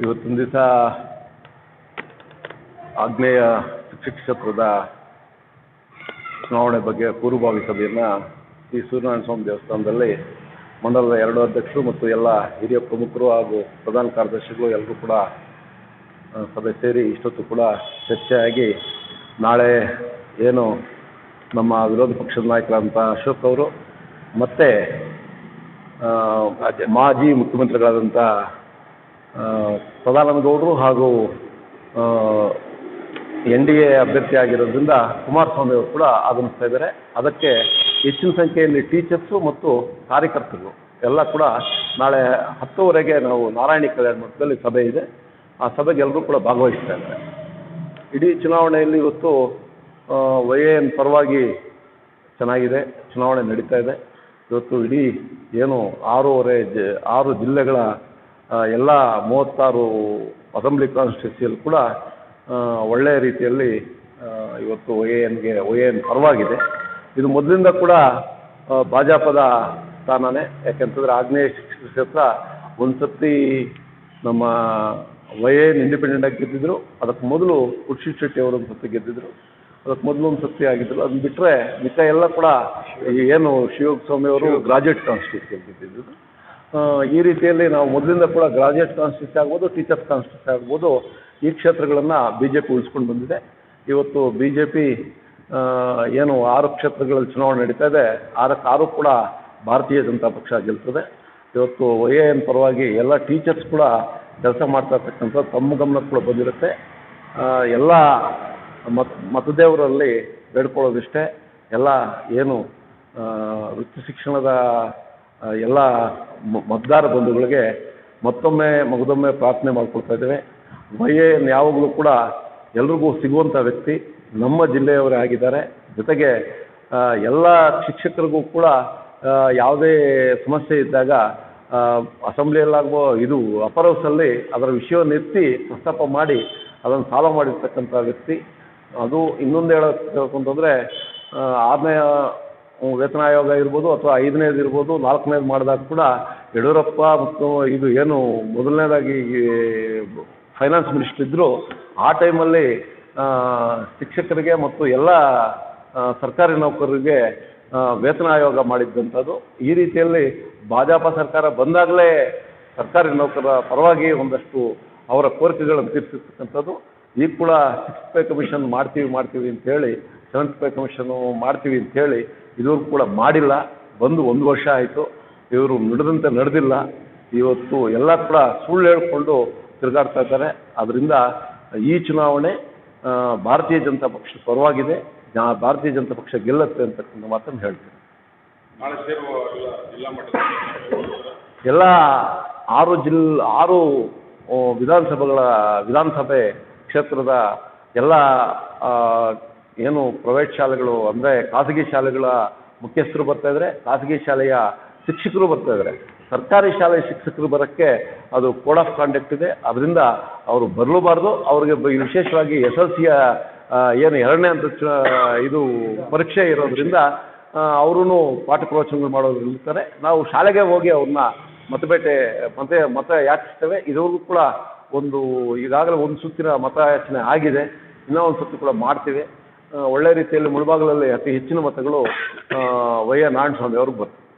ಇವತ್ತಿನ ದಿವಸ ಆಗ್ನೇಯ ಶಿಕ್ಷಕರದ ಚುನಾವಣೆ ಬಗ್ಗೆ ಪೂರ್ವಭಾವಿ ಸಭೆಯನ್ನು ಶ್ರೀ ಸೂರ್ಯನಾರಾಯಣ ಸ್ವಾಮಿ ದೇವಸ್ಥಾನದಲ್ಲಿ ಮಂಡಲದ ಎರಡು ಅಧ್ಯಕ್ಷರು ಮತ್ತು ಎಲ್ಲ ಹಿರಿಯ ಪ್ರಮುಖರು ಹಾಗೂ ಪ್ರಧಾನ ಕಾರ್ಯದರ್ಶಿಗಳು ಎಲ್ಲರೂ ಕೂಡ ಸಭೆ ಸೇರಿ ಇಷ್ಟೊತ್ತು ಕೂಡ ಚರ್ಚೆಯಾಗಿ ನಾಳೆ ಏನು ನಮ್ಮ ವಿರೋಧ ಪಕ್ಷದ ನಾಯಕರಾದಂಥ ಅಶೋಕ್ ಅವರು ಮತ್ತು ಮಾಜಿ ಮುಖ್ಯಮಂತ್ರಿಗಳಾದಂಥ ಸದಾನಂದ ಗೌಡರು ಹಾಗೂ ಎನ್ ಡಿ ಎ ಅಭ್ಯರ್ಥಿ ಆಗಿರೋದ್ರಿಂದ ಕುಮಾರಸ್ವಾಮಿ ಅವರು ಕೂಡ ಆಗಮಿಸ್ತಾ ಇದ್ದಾರೆ. ಅದಕ್ಕೆ ಹೆಚ್ಚಿನ ಸಂಖ್ಯೆಯಲ್ಲಿ ಟೀಚರ್ಸು ಮತ್ತು ಕಾರ್ಯಕರ್ತರು ಎಲ್ಲ ಕೂಡ ನಾಳೆ ಹತ್ತುವರೆಗೆ ನಾವು ನಾರಾಯಣಿ ಕಲ್ಯಾಣ ಮಠದಲ್ಲಿ ಸಭೆ ಇದೆ. ಆ ಸಭೆಗೆ ಎಲ್ಲರೂ ಕೂಡ ಭಾಗವಹಿಸ್ತಾ ಇದ್ದಾರೆ. ಇಡೀ ಚುನಾವಣೆಯಲ್ಲಿ ಇವತ್ತು ವೈ ಎನ್ ಪರವಾಗಿ ಚೆನ್ನಾಗಿದೆ. ಚುನಾವಣೆ ನಡೀತಾ ಇದೆ. ಇವತ್ತು ಇಡೀ ಏನು ಆರೂವರೆ ಜ, ಆರು ಜಿಲ್ಲೆಗಳ ಎಲ್ಲ ಮೂವತ್ತಾರು ಅಸೆಂಬ್ಲಿ ಕಾನ್ಸ್ಟಿಟ್ಯೂನ್ಸಿಯಲ್ಲಿ ಕೂಡ ಒಳ್ಳೆಯ ರೀತಿಯಲ್ಲಿ ಇವತ್ತು ಒ ಎ ಎನ್ಗೆ ಒ ಎ ಎನ್ ಪರವಾಗಿದೆ. ಇದು ಮೊದಲಿಂದ ಕೂಡ ಭಾಜಪದ ಸ್ಥಾನನೇ. ಯಾಕೆಂತಂದರೆ ಆಗ್ನೇಯ ಶಿಕ್ಷಕ ಕ್ಷೇತ್ರ ಒಂದು ಸರ್ತಿ ನಮ್ಮ ವೈ ಎನ್ ಇಂಡಿಪೆಂಡೆಂಟ್ ಆಗಿ ಗೆದ್ದಿದ್ರು. ಅದಕ್ಕೆ ಮೊದಲು ಖುರ್ಷಿ ಶೆಟ್ಟಿ ಅವರು ಒಂದು ಸರ್ತಿ ಗೆದ್ದಿದ್ರು. ಅದಕ್ಕೆ ಮೊದಲು ಒಂದು ಸರ್ತಿ ಆಗಿದ್ರು ಅದನ್ನ ಬಿಟ್ಟರೆ ಮಿಕ್ಕ ಎಲ್ಲ ಕೂಡ ಏನು ಶಿವಸ್ವಾಮಿ ಅವರು ಗ್ರಾಜುಯೇಟ್ ಕಾನ್ಸ್ಟಿಟ್ಯೂನ್ಸಿ ಗೆದ್ದಿದ್ದು ಆ, ಈ ರೀತಿಯಲ್ಲಿ ನಾವು ಮೊದಲಿಂದ ಕೂಡ ಗ್ರಾಜುಯೇಟ್ ಕಾನ್ಸ್ಟಿಟ್ಯೂನ್ಸಿ ಆಗ್ಬೋದು ಟೀಚರ್ಸ್ ಕಾನ್ಸ್ಟಿಟ್ಯೂನ್ಸಿ ಆಗ್ಬೋದು, ಈ ಕ್ಷೇತ್ರಗಳನ್ನು ಬಿ ಜೆ ಪಿ ಉಳಿಸ್ಕೊಂಡು ಬಂದಿದೆ. ಇವತ್ತು ಬಿ ಜೆ ಪಿ ಏನು ಆರು ಕ್ಷೇತ್ರಗಳಲ್ಲಿ ಚುನಾವಣೆ ನಡೀತಾ ಇದೆ. ಆರಕ್ಕೆ ಆರು ಕೂಡ ಭಾರತೀಯ ಜನತಾ ಪಕ್ಷ ಗೆಲ್ತದೆ. ಇವತ್ತು ವೈ ಎ ಎನ್ ಪರವಾಗಿ ಎಲ್ಲ ಟೀಚರ್ಸ್ ಕೂಡ ಕೆಲಸ ಮಾಡ್ತಾ ಇರ್ತಕ್ಕಂಥ ತಮ್ಮ ಗಮನಕ್ಕೆ ಕೂಡ ಬಂದಿರುತ್ತೆ. ಎಲ್ಲ ಮತ್, ಮತದೇವರಲ್ಲಿ ಬೇಡ್ಕೊಳ್ಳೋದಿಷ್ಟೇ. ಎಲ್ಲ ಏನು ವೃತ್ತಿ ಶಿಕ್ಷಣದ ಎಲ್ಲ ಮತದಾರ ಬಂಧುಗಳಿಗೆ ಮತ್ತೊಮ್ಮೆ ಮಗದೊಮ್ಮೆ ಪ್ರಾರ್ಥನೆ ಮಾಡ್ಕೊಳ್ತಾ ಇದ್ದೇವೆ. ವೈ ಎ ಎನ್ ಯಾವಾಗಲೂ ಕೂಡ ಎಲ್ರಿಗೂ ಸಿಗುವಂಥ ವ್ಯಕ್ತಿ ನಮ್ಮ ಜಿಲ್ಲೆಯವರೇ ಆಗಿದ್ದಾರೆ. ಜೊತೆಗೆ ಎಲ್ಲ ಶಿಕ್ಷಕರಿಗೂ ಕೂಡ ಯಾವುದೇ ಸಮಸ್ಯೆ ಇದ್ದಾಗ ಅಸೆಂಬ್ಲಿಯಲ್ಲಾಗುವ ಇದು ಅಪರ್ ಹೌಸಲ್ಲಿ ಅದರ ವಿಷಯವನ್ನು ಎತ್ತಿ ಪ್ರಸ್ತಾಪ ಮಾಡಿ ಅದನ್ನು ಸಾಲ್ವ್ ಮಾಡಿರ್ತಕ್ಕಂಥ ವ್ಯಕ್ತಿ. ಅದು ಇನ್ನೊಂದು ಹೇಳಕ್ಕೆ ಅಂತಂದರೆ ಆರನೇ ವೇತನ ಆಯೋಗ ಇರ್ಬೋದು ಅಥವಾ ಐದನೇದು ಇರ್ಬೋದು, ನಾಲ್ಕನೇದು ಮಾಡಿದಾಗ ಕೂಡ ಯಡಿಯೂರಪ್ಪ ಮತ್ತು ಇದು ಏನು ಮೊದಲನೇದಾಗಿ ಫೈನಾನ್ಸ್ ಮಿನಿಸ್ಟರ್ ಇದ್ದರು ಆ ಟೈಮಲ್ಲಿ ಶಿಕ್ಷಕರಿಗೆ ಮತ್ತು ಎಲ್ಲ ಸರ್ಕಾರಿ ನೌಕರರಿಗೆ ವೇತನ ಆಯೋಗ ಮಾಡಿದ್ದಂಥದ್ದು. ಈ ರೀತಿಯಲ್ಲಿ ಭಾಜಪ ಸರ್ಕಾರ ಬಂದಾಗಲೇ ಸರ್ಕಾರಿ ನೌಕರರ ಪರವಾಗಿ ಒಂದಷ್ಟು ಅವರ ಕೋರಿಕೆಗಳನ್ನು ತೀರಿಸಿರ್ತಕ್ಕಂಥದ್ದು. ಈಗ ಕೂಡ ಸಿಕ್ಸ್ತ್ ಪೇ ಕಮಿಷನ್ ಮಾಡ್ತೀವಿ ಮಾಡ್ತೀವಿ ಅಂತೇಳಿ ಸೆವೆಂತ್ ಪೇ ಕಮಿಷನ್ ಮಾಡ್ತೀವಿ ಅಂತೇಳಿ ಇದುವರೆಗೂ ಕೂಡ ಮಾಡಿಲ್ಲ. ಬಂದು ಒಂದು ವರ್ಷ ಆಯಿತು. ಇವರು ನಡೆದಂತೆ ನಡೆದಿಲ್ಲ. ಇವತ್ತು ಎಲ್ಲ ಕೂಡ ಸುಳ್ಳು ಹೇಳ್ಕೊಂಡು ತಿರುಗಾಡ್ತಾ ಇದ್ದಾರೆ. ಅದರಿಂದ ಈ ಚುನಾವಣೆ ಭಾರತೀಯ ಜನತಾ ಪಕ್ಷದ ಪರವಾಗಿದೆ. ಭಾರತೀಯ ಜನತಾ ಪಕ್ಷ ಗೆಲ್ಲುತ್ತೆ ಅಂತಕ್ಕಂಥ ಮಾತನ್ನು ಹೇಳ್ತೀನಿ. ಎಲ್ಲ ಆರು ಜಿಲ್, ಆರು ವಿಧಾನಸಭೆಗಳ, ವಿಧಾನಸಭೆ ಕ್ಷೇತ್ರದ ಎಲ್ಲ ಏನು ಪ್ರೈವೇಟ್ ಶಾಲೆಗಳು ಅಂದರೆ ಖಾಸಗಿ ಶಾಲೆಗಳ ಮುಖ್ಯಸ್ಥರು ಬರ್ತಾ ಇದ್ದಾರೆ ಖಾಸಗಿ ಶಾಲೆಯ ಶಿಕ್ಷಕರು ಬರ್ತಾ ಇದ್ದಾರೆ ಸರ್ಕಾರಿ ಶಾಲೆಯ ಶಿಕ್ಷಕರು ಬರೋಕ್ಕೆ ಅದು ಕೋಡ್ ಆಫ್ ಕಾಂಡಕ್ಟ್ ಇದೆ. ಅದರಿಂದ ಅವರು ಬರಲೂಬಾರ್ದು. ಅವ್ರಿಗೆ ವಿಶೇಷವಾಗಿ ಎಸ್ ಎಲ್ ಸಿಯ ಏನು ಎರಡನೇ ಅಂತ ಇದು ಪರೀಕ್ಷೆ ಇರೋದ್ರಿಂದ ಅವರೂ ಪಾಠ ಪ್ರವಚನಗಳು ಮಾಡೋದು ಇರ್ತಾರೆ ನಾವು ಶಾಲೆಗೆ ಹೋಗಿ ಅವ್ರನ್ನ ಮತಬೇಟೆ ಮತ ಮತ ಯಾಚಿಸ್ತೇವೆ. ಇದುವರೆಗೂ ಕೂಡ ಒಂದು ಈಗಾಗಲೇ ಒಂದು ಸುತ್ತಿನ ಮತಯಾಚನೆ ಆಗಿದೆ. ಇನ್ನೂ ಒಂದು ಸುತ್ತು ಕೂಡ ಮಾಡ್ತೀವಿ. ಒಳ್ಳೆ ರೀತಿಯಲ್ಲಿ ಮುಳಬಾಗಿಲಲ್ಲಿ ಅತಿ ಹೆಚ್ಚಿನ ಮತಗಳು ವೈ ಎ ನಾರಾಯಣಸ್ವಾಮಿ ಅವ್ರಿಗೆ ಬರ್ತದೆ.